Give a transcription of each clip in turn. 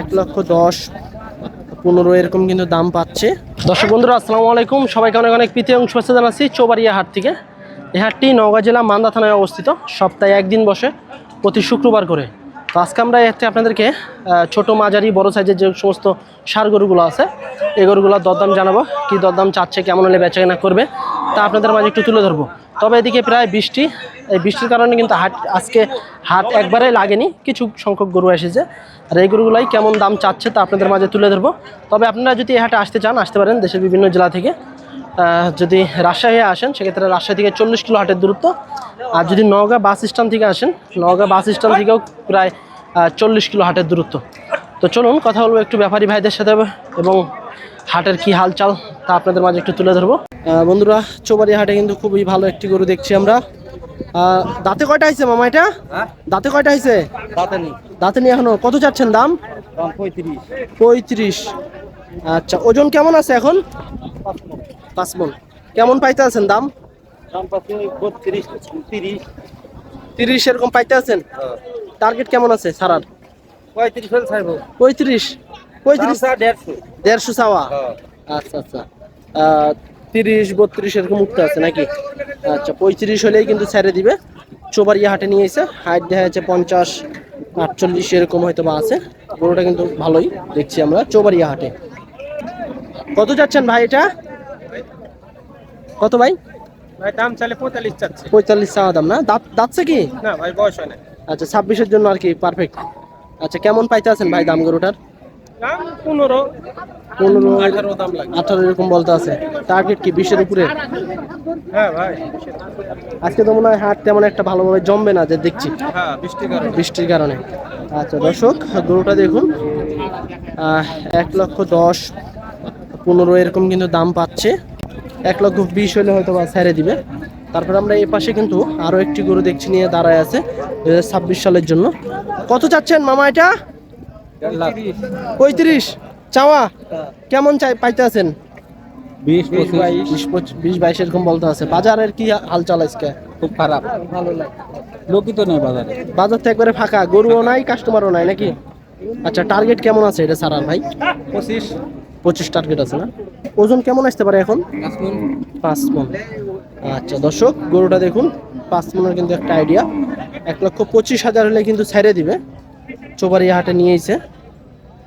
এক লক্ষ দশ, পনেরো এরকম কিন্তু দাম পাচ্ছে। দর্শক বন্ধুরা, আসসালামু আলাইকুম। সবাইকে অনেক অনেক প্রীতি এবং শুভেচ্ছা জানাচ্ছি চৌবাড়িয়া হাট থেকে। এই হাটটি নওগাঁ জেলা মান্দা থানায় অবস্থিত। সপ্তাহে একদিন বসে প্রতি শুক্রবার করে। তো আজকে আমরা হাটে আপনাদেরকে ছোট, মাঝারি, বড় সাইজের যে সমস্ত সার গরুগুলো আছে, এই গরুগুলোর দরদাম জানাব। কি দরদাম চাচ্ছে, কেমন হলে বেচা কেনা করবে, তা আপনাদের মাঝে একটু তুলে ধরবো। তবে এদিকে প্রায় বৃষ্টি, এই বৃষ্টির কারণে কিন্তু হাট, আজকে হাট একবারে লাগেনি, কিছু সংখ্যক গরু এসেছে। আর এই গরুগুলাই কেমন দাম চাচ্ছে তা আপনাদের মাঝে তুলে ধরবো। তবে আপনারা যদি এই হাটে আসতে চান, আসতে পারেন দেশের বিভিন্ন জেলা থেকে। যদি রাজশাহী আসেন, সেক্ষেত্রে রাজশাহী থেকে চল্লিশ কিলো হাটের দূরত্ব। আর যদি নওগাঁ বাস স্ট্যান্ড থেকে আসেন, নওগাঁ বাস স্ট্যান্ড থেকেও প্রায় চল্লিশ কিলো হাটের দূরত্ব। তো চলুন, কথা বলব একটু ব্যাপারী ভাইদের সাথে এবং হাটের কি হালচাল তা আপনাদের মাঝে একটু তুলে ধরবো। বন্ধুরা চৌবাড়ি হাটে কিন্তু খুবই ভালো একটি গরু দেখছি আমরা। দাঁতে কয়টা হয়েছে মামা এটা? দাঁতে কয়টা হয়েছে? দাঁতে নিয়ে এখনও। কত চাচ্ছেন দাম? পঁয়ত্রিশ। আচ্ছা ওজন কেমন আছে এখন? পাঁচ মন। কেমন পাইতে আছেন দাম? তিরিশ। এরকম পাইতে আছেন? টার্গেট কেমন আছে সারার? পঁয়ত্রিশ পঁয়ত্রিশ। দেড়শো। চাওয়া? আচ্ছা আচ্ছা। তিরিশ বত্রিশ এরকম উঠতে আছে নাকি? আচ্ছা পঁয়ত্রিশ হলেই কিন্তু ছেড়ে দিবে। চোবাড়িয়া হাটে নিয়ে এসে হাইট দেখা যাচ্ছে পঞ্চাশ আটচল্লিশ এরকম হয়তো বা আছে। গরুটা কিন্তু ভালোই দেখছি আমরা চোবাড়িয়া হাটে। কত যাচ্ছেন ভাই এটা? কত ভাই? ভাই দাম চাইলে পঁয়তাল্লিশ চাচ্ছে। পঁয়তাল্লিশ চাওয়া দাম না? দাঁত দাঁতছে কি? না ভাই বয়স হয় না আচ্ছা ছাব্বিশের জন্য আর কি পারফেক্ট আচ্ছা কেমন পাইতে আছেন ভাই দাম গরুটার? পনেরো। পনেরো। আঠারো দাম এরকম বলতে আছে। টার্গেট কি? বিশের উপরে? হ্যাঁ ভাই। আজকে তো মনে হয় হাট তেমন একটা ভালোভাবে জমবে না যে দেখছি। হ্যাঁ কারণে। বৃষ্টির কারণে। আচ্ছা দর্শক গরুটা দেখুন। এক লক্ষ দশ পনেরো এরকম কিন্তু দাম পাচ্ছে। এক লক্ষ বিশ হলে হয়তো বা ছেড়ে দিবে। তারপর আমরা এই পাশে কিন্তু আরও একটি গরু দেখছি নিয়ে দাঁড়ায় আছে দু হাজার ছাব্বিশ সালের জন্য। কত চাচ্ছেন মামা এটা? পঁয়ত্রিশ। চাওয়া কেমন চাই পাইতে আছেন? বিশ বিশ পঁচিশ বিশ বাইশ এরকম বলতে আছে। বাজারের কি হালচাল আজকে? খুব খারাপ। লোকই তো নেই বাজারে। বাজার তো একবারে ফাঁকা গরুও নাই কাস্টমারও নাই নাকি? আচ্ছা টার্গেট কেমন আছে এটা সারার ভাই? পঁচিশ। পঁচিশ টার্গেট আছে না? ওজন কেমন আসতে পারে এখন? পাঁচ মন। আচ্ছা দর্শক গরুটা দেখুন। পাঁচ মনের কিন্তু একটা আইডিয়া এক লক্ষ পঁচিশ হাজার হলে কিন্তু ছেড়ে দিবে। চোবাড়িয়া হাটে নিয়ে এসে।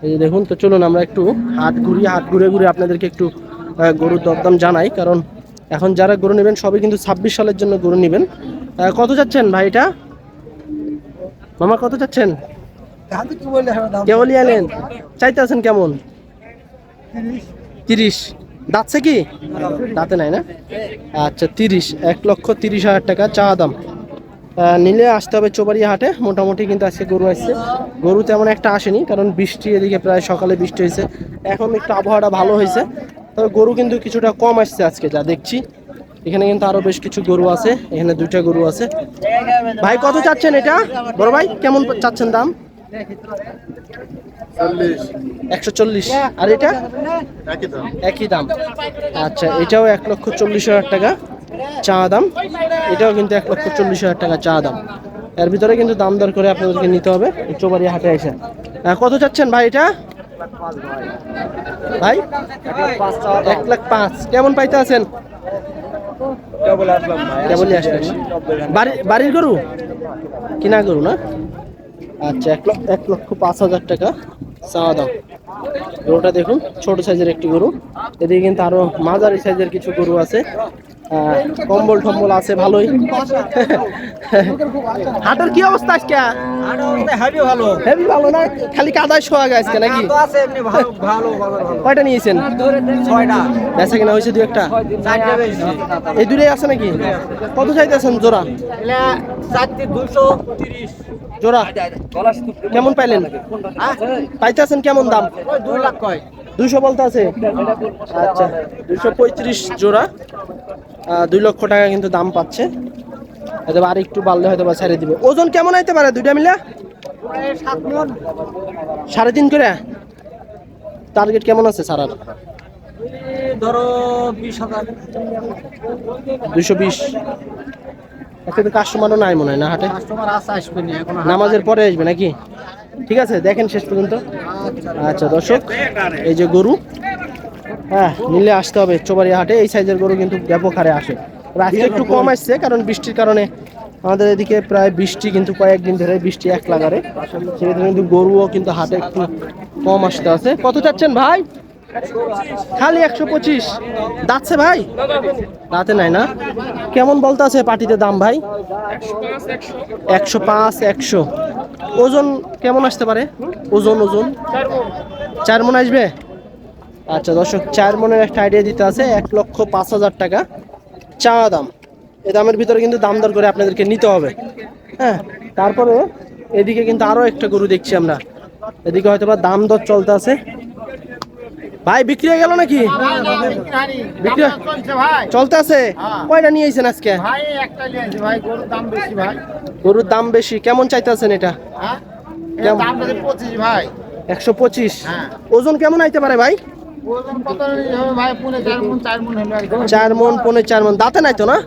এই যে দেখুন, তো চলুন আমরা একটু হাট ঘুরিয়ে হাট ঘুরে ঘুরে আপনাদেরকে একটু গরুর দরদাম জানাই। কারণ এখন যারা গরু নেবেন, সবই কিন্তু ছাব্বিশ সালের জন্য গরু নেবেন। কত যাচ্ছেন ভাই এটা? মামা, কত যাচ্ছেন? কেবলই আনেন চাইতে আছেন কেমন? তিরিশ। দাঁতছে কি? দাঁতে নাই না? আচ্ছা তিরিশ। এক লক্ষ তিরিশ হাজার টাকা চা দাম। নিলে আসতে হবে চোবাড়িয়া হাটে। মোটামুটি কিন্তু আজকে গরু আসছে। গরু তেমন একটা আসেনি, কারণ বৃষ্টি এদিকে প্রায় সকালে বৃষ্টি হয়েছে। এখন একটু আবহাওয়াটা ভালো হয়েছে। তবে গরু কিন্তু কিছুটা কম আসছে আজকে, যা দেখছি। এখানে কিন্তু আরও বেশ কিছু গরু আছে, এখানে দুইটা গরু আছে। ভাই, কত চাচ্ছেন এটা? বড় ভাই, কেমন চাচ্ছেন দাম? একশো চল্লিশ। আর এটা? একই দাম। আচ্ছা এটাও এক লক্ষ চল্লিশ হাজার টাকা। চা দাম। এটাও কিন্তু এক লক্ষ চল্লিশ হাজার টাকা চা দাম। এর ভিতরে কিন্তু দাম দর করে আপনাদেরকে নিতে হবে। চৌবাড়ি হাটে এসে। কত চাচ্ছেন ভাই এটা? ভাই? এক লাখ পাঁচ। কেমন পাইতে আছেন? বাড়ির গরু? কিনা গরু না? আচ্ছা এক লক্ষ এক লক্ষ পাঁচ হাজার টাকা চাওয়া দাম। গরুটা দেখুন, ছোট সাইজের একটি গরু। এদিকে কিন্তু আরও মাঝারি সাইজের কিছু গরু আছে। কম্বল টম্বল আছে ভালোই। হাটের কি অবস্থা আজকে? হাবি ভালো। হেভি ভালো না? খালি কাদায় শোয়া গেছে আজকে নাকি? আছে এমনি ভালো ভালো বাজার ভালো। কয়টা নিয়েছেন? ছয়টা। বেচা কিনা হয়েছে দু একটা? এই দূরে আছে নাকি? কত চাইতেছেন জোড়া? দুশো তিরিশ। জোড়া? কেমন পাইলেন? পাইতেছেন কেমন দাম? দুই লাখ কয়। দুইশো বলতে আছে? আচ্ছা দুইশো পঁয়ত্রিশ জোড়া। দুই লক্ষ টাকা কিন্তু দাম পাচ্ছে। হয়তো আর একটু বাড়লে হয়তো বা ছেড়ে দিবে। ওজন কেমন আইতে পারে দুইটা মিলে? সাড়ে তিন করে? টার্গেট কেমন আছে সারার ধরো বিশ হাজার। দুইশো বিশ। কাস্টমারও নাই মনে হয় না হাটে? কাস্টমার আসবে নামাজের পরে আসবে নাকি? ঠিক আছে দেখেন শেষ পর্যন্ত। আচ্ছা দর্শক এই যে গরু হ্যাঁ নিলে আসতে হবে চোবাড়িয়া হাটে এই সাইজের গরু কিন্তু ব্যাপক হারে আসে। আজকে একটু কম আসছে, কারণ বৃষ্টির কারণে আমাদের এদিকে প্রায় বৃষ্টি কিন্তু কয়েকদিন ধরে বৃষ্টি এক লাগারে। সেক্ষেত্রে কিন্তু গরুও কিন্তু হাটে একটু কম আসতে আছে। কত চাচ্ছেন ভাই? খালি একশো পঁচিশ। দাচ্ছে ভাই? দাঁতে নাই না? কেমন বলতে আছে পাটিতে দাম ভাই? একশো পাঁচ, একশো। ওজন কেমন আসতে পারে? ওজন ওজন? চার মন আসবে? আচ্ছা দর্শক চার মনের একটা আইডিয়া দিতে আছে এক লক্ষ পাঁচ হাজার টাকা। চা দাম। এ দামের ভিতরে কিন্তু দাম দর করে আপনাদেরকে নিতে হবে। হ্যাঁ তারপরে এদিকে কিন্তু আরও একটা গরু দেখছি আমরা। এদিকে হয়তো বা দাম দর চলতে আছে। ভাই বিক্রি হয়ে গেল নাকি? বিক্রি চলতে আছে? কয়টা নিয়ে আইছেন আজকে? গরুর দাম বেশি কেমন চাইতেছেন এটা? হ্যাঁ? একশো পঁচিশ। হ্যাঁ। ওজন কেমন আইতে পারে ভাই? চার মন, পনে চার মন। দাঁতে নাই তো না?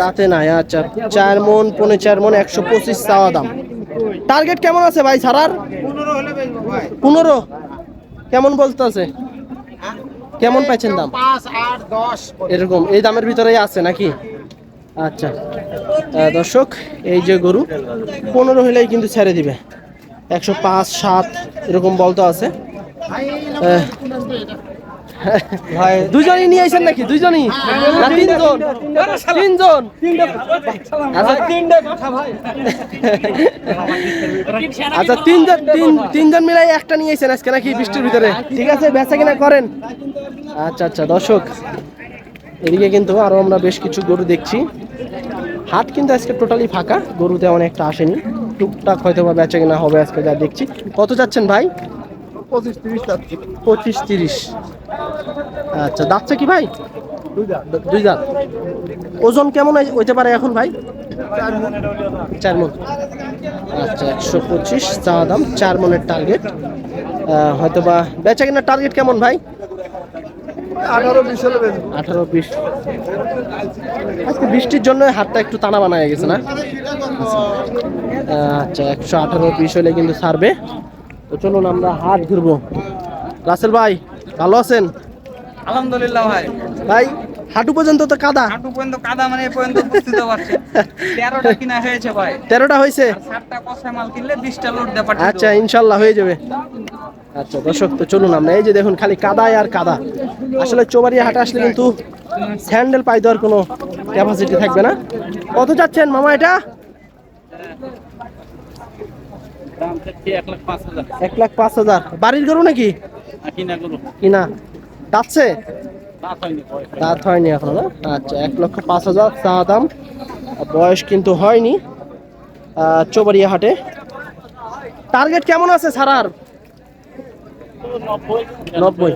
দাঁতে নাই আচ্ছা। চার মন, পনে চার মন, একশো পঁচিশ চাওয়া দাম। টার্গেট কেমন আছে ভাই ছাড়ার? পনেরো। কেমন বলতে আছে কেমন পাইছেন দাম? এরকম, এই দামের ভিতরেই আছে নাকি? আচ্ছা। দর্শক, এই যে গরু, পনেরো হলেই কিন্তু ছেড়ে দিবে। একশো পাঁচ, সাত, এরকম বলতো আছে। দুজনই নিয়ে আইছেন নাকি? দুজনই? না তিনজন। তিনজন। আচ্ছা আচ্ছা তিনজন তিন তিনজন মিলাই একটা নিয়ে আইছেন আজকে নাকি বৃষ্টির ভিতরে? ঠিক আছে বেচা কিনা করেন। আচ্ছা আচ্ছা দর্শক এদিকে কিন্তু আরও আমরা বেশ কিছু গরু দেখছি। হাট কিন্তু আজকে টোটালি ফাঁকা গরুতে তেমন একটা আসেনি। টুকটাক হয়তো বা বেচা কিনা হবে আজকে যা দেখছি। কত যাচ্ছেন ভাই? পঁচিশ তিরিশ পঁচিশ তিরিশ। আচ্ছা দাঁতছে কি ভাই? দুই দাঁত। ওজন কেমন হই- হইতে পারে এখন ভাই? চার মন। আচ্ছা একশো পঁচিশ চা দাম চার মনের টার্গেট হয়তো বা বেচা কিনা টার্গেট কেমন ভাই? আঠারো বিশ হলে আঠারো বিশ। আজকে বৃষ্টির জন্য হাতটা একটু টানা বানা হয়ে গেছে না? আচ্ছা একশো আঠারো বিশ হলে কিন্তু ছাড়বে তো চলুন আমরা হাট ঘুরবো। রাসেল ভাই ভালো আছেন? আলহামদুলিল্লাহ ভাই। ভাই হাঁটু পর্যন্ত তো কাদা। হাঁটু পর্যন্ত কাদা মানে এ পর্যন্ত বুঝতে পারছে। তেরোটা কিনা হয়েছে ভাই। তেরোটা হয়েছে? আর সাতটা কষায় মাল কিনলে বিশটা লোড দেওয়া পাঠিয়ে আচ্ছা ইনশাল্লাহ হয়ে যাবে। আচ্ছা দর্শক তো চলুন আমরা এই যে দেখুন খালি কাদায় আর কাদা। আসলে চোবাড়িয়া হাটে আসলে কিন্তু স্যান্ডেল পাই দেওয়ার কোনো ক্যাপাসিটি থাকবে না। কত যাচ্ছেন মামা এটা? এক লাখ পাঁচ হাজার। বাড়ির গরু নাকি? কিনা যাচ্ছে দাঁত হয়নি এখনও না? আচ্ছা এক লক্ষ পাঁচ হাজার চা দাম। বয়স কিন্তু হয়নি চৌবাড়িয়া হাটে। টার্গেট কেমন আছে ছাড়ার? নব্বই।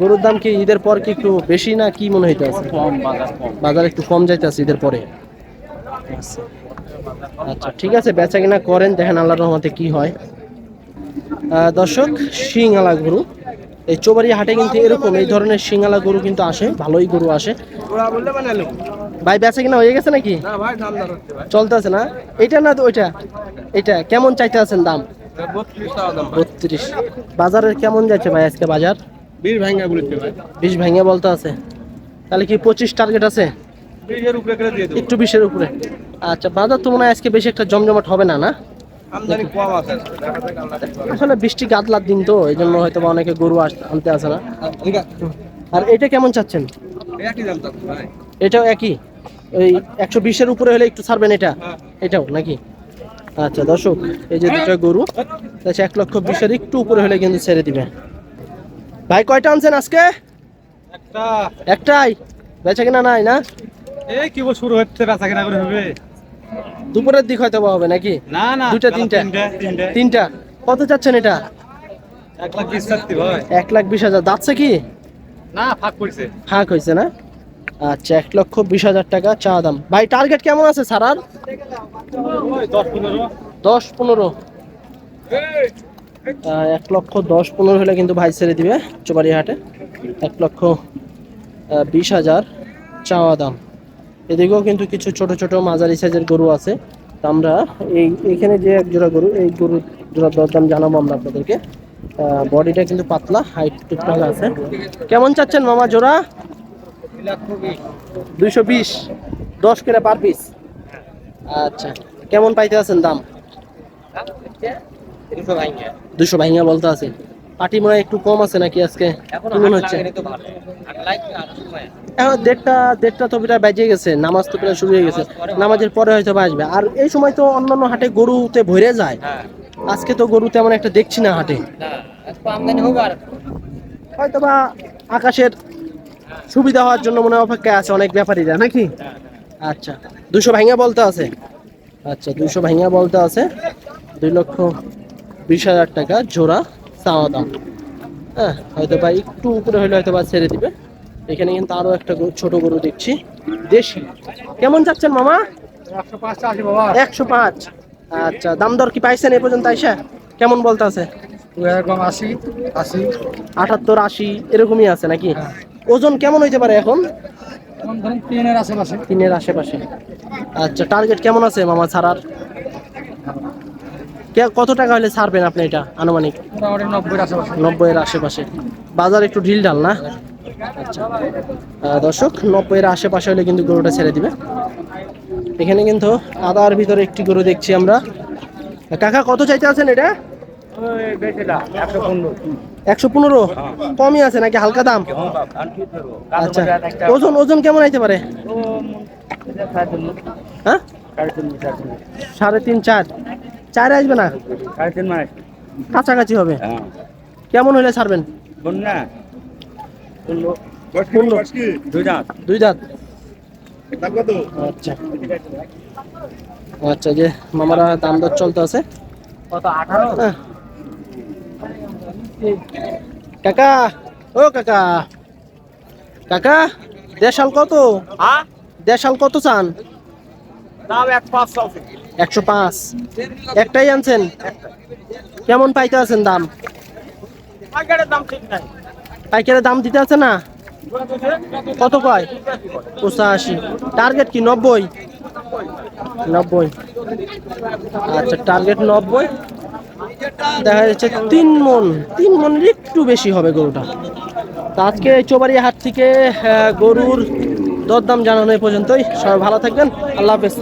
গরুর দাম কি ঈদের পর কি একটু বেশি না কি মনে হইতে আছে বাজার একটু কম যাইতে আছে ঈদের পরে। আচ্ছা। আচ্ছা ঠিক আছে বেচা কিনা করেন দেখেন আল্লাহ রহমতে কি হয়। দর্শক শিংআলা গরু। এই চৌবাড়ি হাটে কিন্তু এরকম এই ধরনের শিংআলা গরু কিন্তু আসে ভালোই গরু আসে। ভাই বেচা কিনা হয়ে গেছে নাকি? না ভাই দাম দর হচ্ছে ভাই চলতে আছে না? এটা না তো ওইটা? এটা কেমন চাইতে আছেন দাম? বত্রিশ। বাজারের কেমন যাচ্ছে ভাই আজকে বাজার? বিশ ভাঙ্গা বলতে আছে। তাহলে কি পঁচিশ টার্গেট আছে? একটু বিশের উপরে। আচ্ছা বাজার তো মনে হয় আজকে বেশি একটা জমজমাট হবে না না? আসলে বৃষ্টি গাদলার দিন তো এই জন্য হয়তো অনেকে গরু আনতে আসে না। আর এটা কেমন চাচ্ছেন? ভাই এটাও একই। ওই একশো বিশের উপরে হলে একটু ছাড়বেন এটা? এটাও নাকি? আচ্ছা দর্শক এই যে দুটো গরু আচ্ছা এক লক্ষ বিশের একটু উপরে হলে কিন্তু ছেড়ে দিবে। ভাই কয়টা আনছেন আজকে? একটাই। বেচা কিনা নাই না? এই কি বল শুরু হচ্ছে বেচা কেনা করে হবে? দুপুরের দিক হয়তো হবে নাকি? না না দুইটা তিনটা? তিনটা কত চাচ্ছেন এটা? এক লাখ বিশ চাচ্ছি ভাই। এক লাখ বিশ হাজার। যাচ্ছে কি? না ফাঁক পড়ছে ফাঁক হয়েছে না? আচ্ছা এক লক্ষ বিশ হাজার টাকা চা দাম। ভাই টার্গেট কেমন আছে ছাড়ার দশ পনেরো। দশ পনেরো। এক লক্ষ দশ পনেরো হলে কিন্তু ভাই ছেড়ে দিবে চোবাড়ি হাটে এক লক্ষ বিশ হাজার চাওয়া দাম। এদিকেও কিন্তু কিছু ছোট ছোট মাঝারি সাইজের গরু আছে। তা আমরা এই এখানে যে এক জোড়া গরু এই গরু জোড়া দরদাম জানাব আমরা আপনাদেরকে। বডিটা কিন্তু পাতলা হাইট টুকটাক আছে। কেমন চাচ্ছেন মামা জোড়া? দুইশো বিশ দশ করে পার পিস আচ্ছা কেমন পাইতে আছেন দাম? দুশো ভাইঙ্গা বলতে আছে। পাটি মনে একটু কম আছে নাকি আজকে? মনে হচ্ছে। এখন দেড়টা দেড়টা তো প্রায় বেজে গেছে নামাজ তো প্রায় শুরু হয়ে গেছে। নামাজের পরে হয়তো বা আসবে। আর এই সময় তো অন্যান্য হাটে গরুতে ভরে যায়। আজকে তো গরু তেমন একটা দেখছি না হাটে। হয়তো বা আকাশের সুবিধা হওয়ার জন্য মনে হয় অপেক্ষায় আছে অনেক ব্যাপারীরা নাকি? আচ্ছা দুশো ভাঙা বলতে আছে? আচ্ছা দুশো ভাঙা বলতে আছে। দুই লক্ষ বিশ হাজার টাকা জোড়া। চাওয়া দাম। হ্যাঁ হয়তো বা একটু উপরে হলে হয়তো বা ছেড়ে দিবে। এখানে কিন্তু আরও একটা ছোট গরু দেখছি দেশি। কেমন যাচ্ছেন মামা? একশো পাঁচ। আচ্ছা দাম দর কি পাইছেন এ পর্যন্ত আইসা? কেমন বলতে আছে? আশি আশি। আটাত্তর আশি এরকমই আছে নাকি? ওজন কেমন হইতে পারে এখন? তিনের আশেপাশে। তিনের আশেপাশে। আচ্ছা টার্গেট কেমন আছে মামা ছাড়ার? কত টাকা হলে ছাড়বেন আপনি এটা আনুমানিক? নব্বইয়ের আশেপাশে। বাজার একটু ঢিল ঢাল না? আচ্ছা। দর্শক নব্বইয়ের আশেপাশে হলে কিন্তু গরুটা ছেড়ে দিবে। এখানে কিন্তু আদার ভিতরে একটি গরু দেখছি আমরা। কাকা কত চাইতে আছেন এটা? একশো পনেরো। একশো পনেরো কমই আছে নাকি? হালকা দাম? আচ্ছা। ওজন ওজন কেমন আইতে পারে? হ্যাঁ? সাড়ে তিন চার। চার আসবে না? সাড়ে তিন মাস। কাছাকাছি হবে। কেমন হলে ছাড়বেন? বন্যা। দুই দাঁত। দুই দাঁত। আচ্ছা। আচ্ছা যে মামারা দাম দর চলতে আছে। কত আঠারো? হ্যাঁ। কাকা ও কাকা। কাকা দেশাল কত? হ্যাঁ? দেশাল কত চান? দাম এক পাঁচ চলছে একশো পাঁচ। একটাই আনছেন? কেমন পাইতে আছেন দাম? পাইকারের দাম ঠিক নাই। পাইকারের দাম দিতে আছে না? কত কয়? পঁচাশি। টার্গেট কি নব্বই? নব্বই। আচ্ছা টার্গেট নব্বই। দেখা যাচ্ছে তিন মন তিন মনের একটু বেশি হবে গরুটা। তা আজকে এই হাট থেকে গরুর দরদাম জানানো এই পর্যন্তই। সবাই ভালো থাকবেন। আল্লাহ হাফেজ।